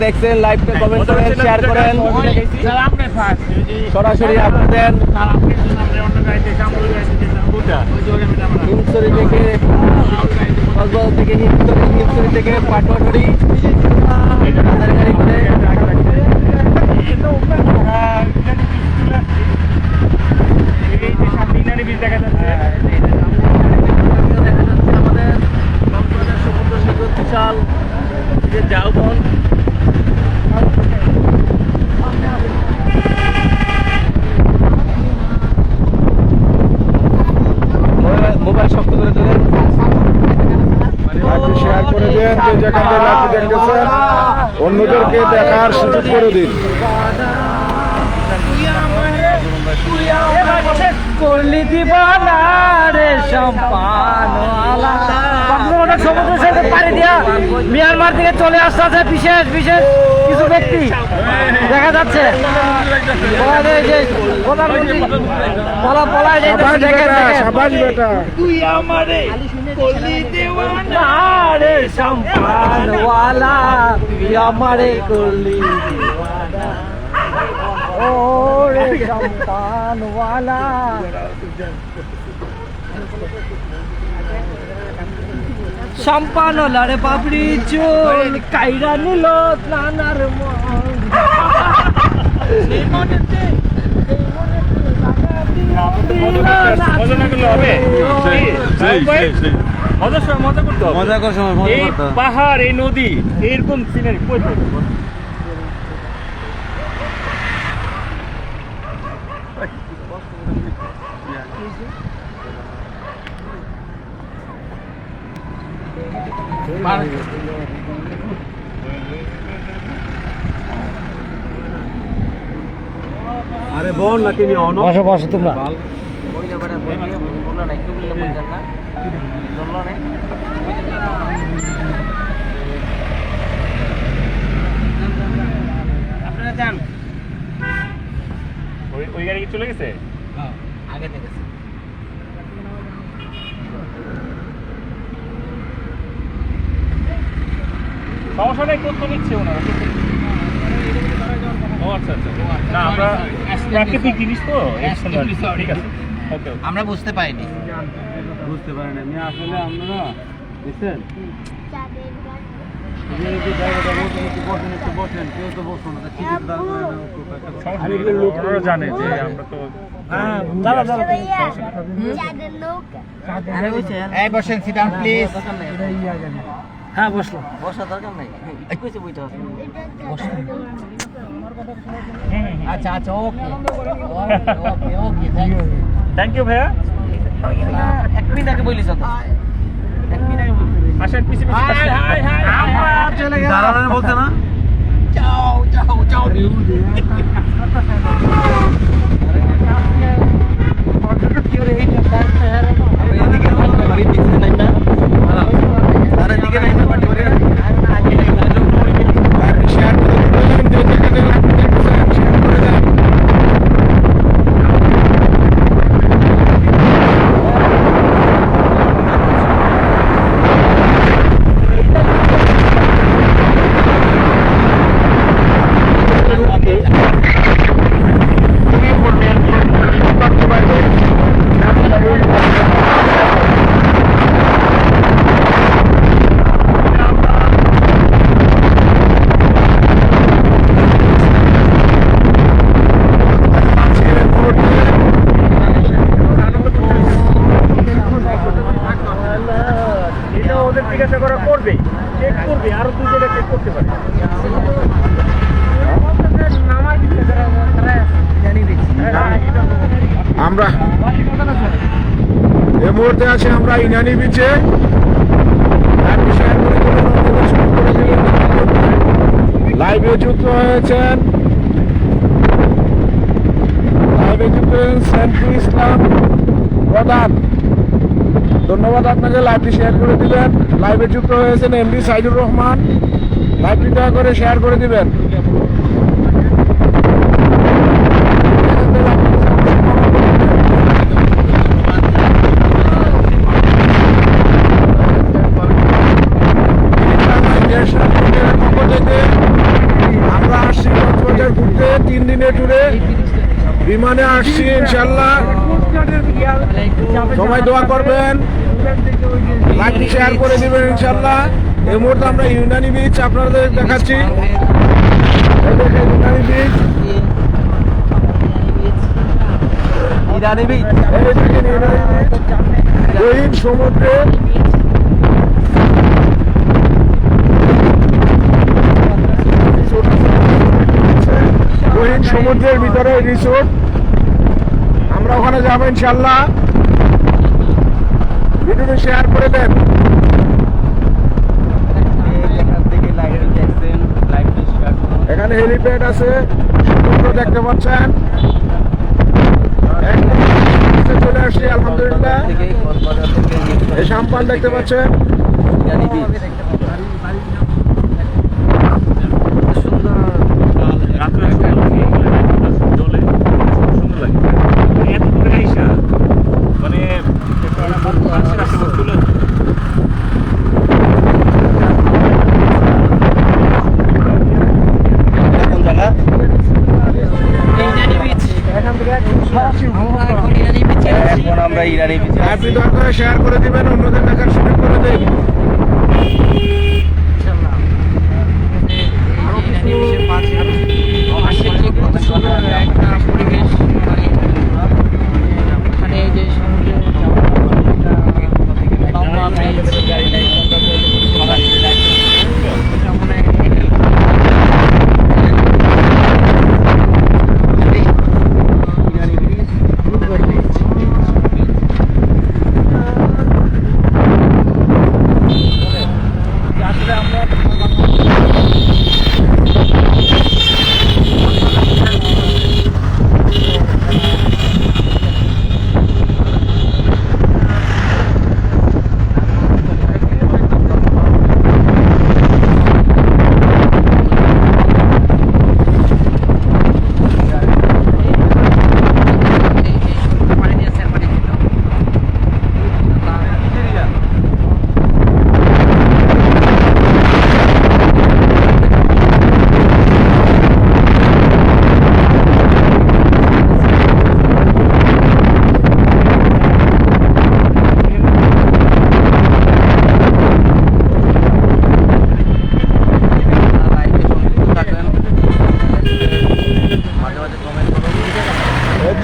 দেখছেন লাইভটা কমেন্ট করেন শেয়ার করেন সরাসরি আপনাদের হিমসরি থেকে কক্সবাজার থেকে হিমসরি হিমসরি থেকে পাটোয়ারি তাদের গাড়ি করে এই যে সামনে ইনানি বীজ দেখা যাচ্ছে দেখা যাচ্ছে আমাদের কক্সবাজার সমুদ্র সৈকত বিশাল যে জাউবন মোবাইল- মোবাইল শক্ত করে ধরেন লাইভটি শেয়ার করে দিন যে যেখান থেকে লাইভটি দেখতেছেন, অন্যদেরকে দেখার সুযোগ করে দিন। করলি দিবানা রে সম্পান কক্সবাজার সমুদ্র সৈকত পাড়ি দিয়া মিয়ানমার থেকে চলে আসতেছে বিশেষ বিশেষ কিছু ব্যক্তি দেখা যাচ্ছে। যে- যে প্রধানমন্ত্রী পলা সম্পান রে বাবরি চোল কাইরা নিল নানার মজা করার সময় এই পাহাড় এই নদী এরকম সিনারি বসো বসো তোমরা। আপনারা যান। ওই ওই গাড়ি কি চলে গেছে? আগে থেকে। সমস্যা নেই করতে নিচ্ছে ওনারা। আচ্ছা আচ্ছা। না আমরা প্রাকৃতিক জিনিস তো ঠিক আছে। ওকে ওকে আমরা বুঝতে পারিনি। বুঝতে পারেন। আমি আসলে বুঝছেন? জানে যে আমরা তো দাঁড়া দাঁড়া এই বসেন সিট ডাউন প্লিজ হ্যাঁ বসল বসা দরকার নাই? কইছে বইটা আছে আচ্ছা আচ্ছা okay okay okay thank you thank you ভাইয়া এক মিনিট আগে বলিস তো এক মিনিট আগে বলিস আসেন পিছে পিছে আসেন। আমরা চলে গেলাম দাঁড়ানো বলছে না যাও যাও যাও আমি এদিকে বাড়ি দিকে নাই না তার দিকে নাই না বাড়ি বাড়ি লাইভটি শেয়ার করে দিন যে যেখান থেকে লাইভটি দেখতেছেন শেয়ার করে দেন এটা ওদের জিজ্ঞাসা করা করবে চেক করবে আরও দুই জায়গায় চেক করতে পারে আমরা এই মুহূর্তে আছি আমরা ইনানি বিচে লাইভটি শেয়ার করে দিবেন অন্যদের সুযোগ করে দিবেন লাইভে যুক্ত হয়েছেন। লাইভে যুক্ত হয়েছেন সেন্টু ইসলাম প্রধান। ধন্যবাদ আপনাকে লাইভটি শেয়ার করে দিবেন। লাইভে যুক্ত হয়েছেন এমডি সাইদুর রহমান। লাইভটি দয়া করে শেয়ার করে দিবেন। বিমানে আসছি ইনশাল্লাহ সবাই দোয়া করবেন। লাইক, শেয়ার করে দিবেন ইনশাল্লাহ এই মুহূর্তে আমরা ইউনানি বিচ আপনাদের দেখাচ্ছি। ইউনানি বিচ বিচ সমুদ্রে সমুদ্রের ভিতরে রিসোর্ট। আমরা ওখানে যাব ইনশাল্লাহ ভিডিওটি শেয়ার করে দেন। এখান হেলিপ্যাড আছে, সমুদ্র দেখতে পাচ্ছেন। চলে আসছি আলহামদুলিল্লাহ। এই সাম্পান দেখতে পাচ্ছেন। দয়া করে শেয়ার করে দিবেন অন্যদের দেখার সুযোগ করে দিন। মাঝে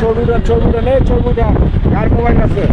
ছবিটা ছবিটা নেই ছবিটা কার মোবাইল আছে।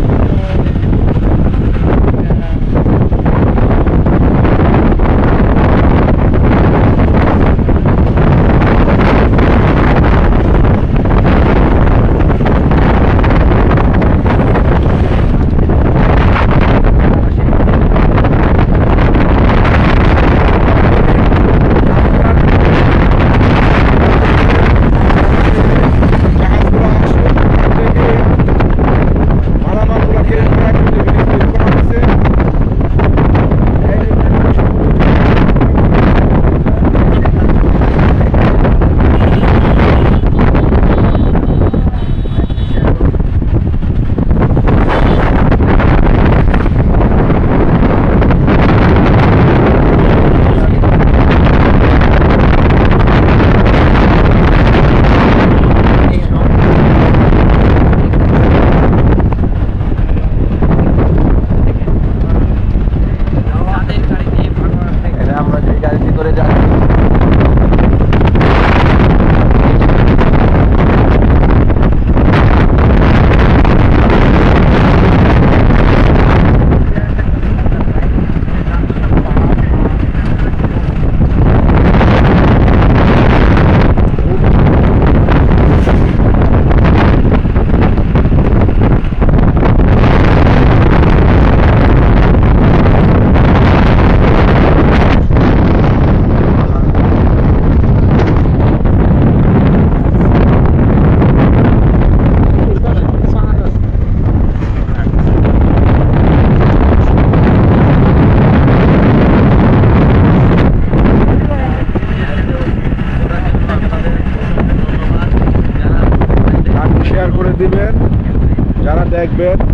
করে দিবেন